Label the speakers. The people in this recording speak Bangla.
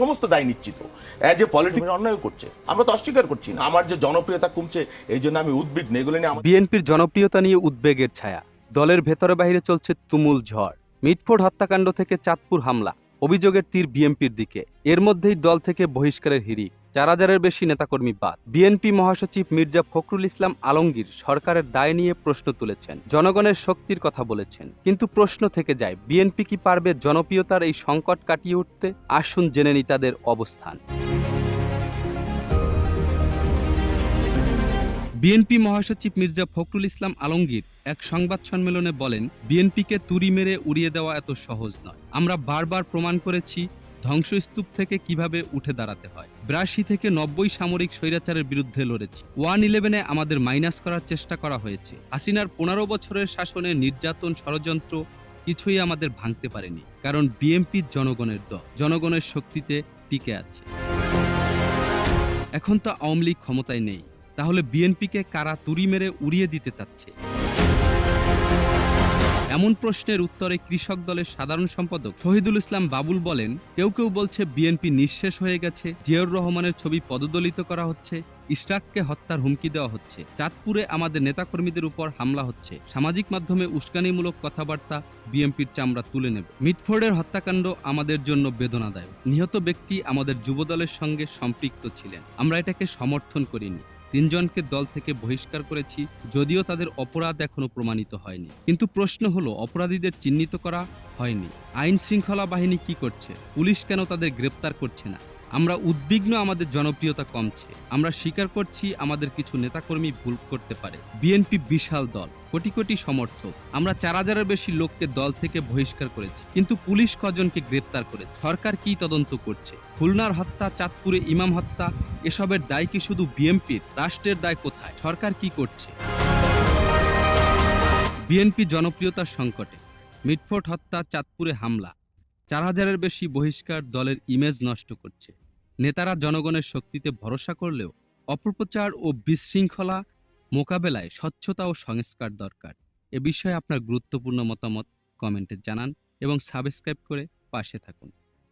Speaker 1: সমস্ত দায় নিশ্চিত। অ্যাজ এ পলিটিক্স অন্যায় করছে। আমরা তো অস্বীকার করছি না। আমার যে জনপ্রিয়তা কমছে এই জন্য আমি উদ্বিগ্ন। এগুলো নিয়ে
Speaker 2: বিএনপির জনপ্রিয়তা নিয়ে উদ্বেগের ছায়া। দলের ভেতরে বাইরে চলছে তুমুল ঝড়। মিটফোর্ড হত্যাকাণ্ড থেকে চাঁদপুর হামলা। অভিযোগের তীর বিএনপির দিকে। এর মধ্যেই দল থেকে বহিষ্কারের হিড়ি চার হাজারের বেশি নেতাকর্মী বাদ। বিএনপি মহাসচিব মির্জা ফখরুল ইসলাম আলমগীর সরকারের দায় নিয়ে প্রশ্ন তুলেছেন। জনগণের শক্তির কথা বলেছেন। কিন্তু প্রশ্ন থেকে যায়, বিএনপি কি পারবে জনপ্রিয়তার এই সংকট কাটিয়ে উঠতে? আসুন জেনে নি তাদের অবস্থান। বিএনপি মহাসচিব মির্জা ফখরুল ইসলাম আলমগীর এক সংবাদ সম্মেলনে বলেন, বিএনপিকে তুড়ি মেরে উড়িয়ে দেওয়া এত সহজ নয়। আমরা বারবার প্রমাণ করেছি ধ্বংসস্তূপ থেকে কীভাবে উঠে দাঁড়াতে হয়? বিরাশি থেকে নব্বই সামরিক স্বৈরাচারের বিরুদ্ধে লড়েছি। ওয়ান ইলেভেনে আমাদের মাইনাস করার চেষ্টা করা হয়েছে। হাসিনার পনেরো বছরের শাসনে নির্যাতন ষড়যন্ত্র কিছুই আমাদের ভাঙতে পারেনি, কারণ বিএনপি জনগণের দল। জনগণের শক্তিতে টিকে আছে। এখন তো আওয়ামী লীগ ক্ষমতায় নেই। তাহলে বিএনপিকে কারা তুড়ি মেরে উড়িয়ে দিতে চাচ্ছে? এমন প্রশ্নের উত্তরে কৃষক দলের সাধারণ সম্পাদক শহীদুল ইসলাম বাবুল বলেন, কেউ কেউ বলছে বিএনপি নিঃশেষ হয়ে গেছে, জিয়াউর রহমানের ছবি পদদলিত করা হচ্ছে, ইশরাককে হত্যার হুমকি দেওয়া হচ্ছে, চাঁদপুরে আমাদের নেতাকর্মীদের উপর হামলা হচ্ছে, সামাজিক মাধ্যমে উস্কানিমূলক কথাবার্তা বিএনপির চামড়া তুলে নেব। মিটফোর্ডের হত্যাকাণ্ড আমাদের জন্য বেদনাদায়ক। নিহত ব্যক্তি আমাদের যুবদলের সঙ্গে সম্পৃক্ত ছিলেন। আমরা এটাকে সমর্থন করিনি। তিনজনকে দল থেকে বহিষ্কার করেছি, যদিও তাদের অপরাধ এখনও প্রমাণিত হয়নি। কিন্তু প্রশ্ন হলো, অপরাধীদের চিহ্নিত করা হয়নি। আইন শৃঙ্খলা বাহিনী কি করছে? পুলিশ কেন তাদের গ্রেপ্তার করছে না? আমরা উদ্বিগ্ন, আমাদের জনপ্রিয়তা কমছে। আমরা স্বীকার করছি, আমাদের কিছু নেতাকর্মী ভুল করতে পারে। বিএনপি বিশাল দল, কোটি কোটি সমর্থক। আমরা চার হাজারের বেশি লোককে দল থেকে বহিষ্কার করেছি। কিন্তু পুলিশ কজনকে গ্রেপ্তার করেছে? সরকার কি তদন্ত করছে? খুলনার হত্যা, চাঁদপুরে ইমাম হত্যা এসবের দায় কি শুধু বিএনপির? রাষ্ট্রের দায় কোথায়? সরকার কি করছে? বিএনপি জনপ্রিয়তার সংকটে মিটফোর্ট হত্যা, চাঁদপুরে হামলা। চার হাজারের বেশি বহিষ্কার দলের ইমেজ নষ্ট করছে। নেতারা জনগণের শক্তিতে ভরসা করলেও অপপ্রচার ও বিশৃঙ্খলা মোকাবেলায় স্বচ্ছতা ও সংস্কার দরকার। এ বিষয়ে আপনার গুরুত্বপূর্ণ মতামত কমেন্টে জানান এবং সাবস্ক্রাইব করে পাশে থাকুন।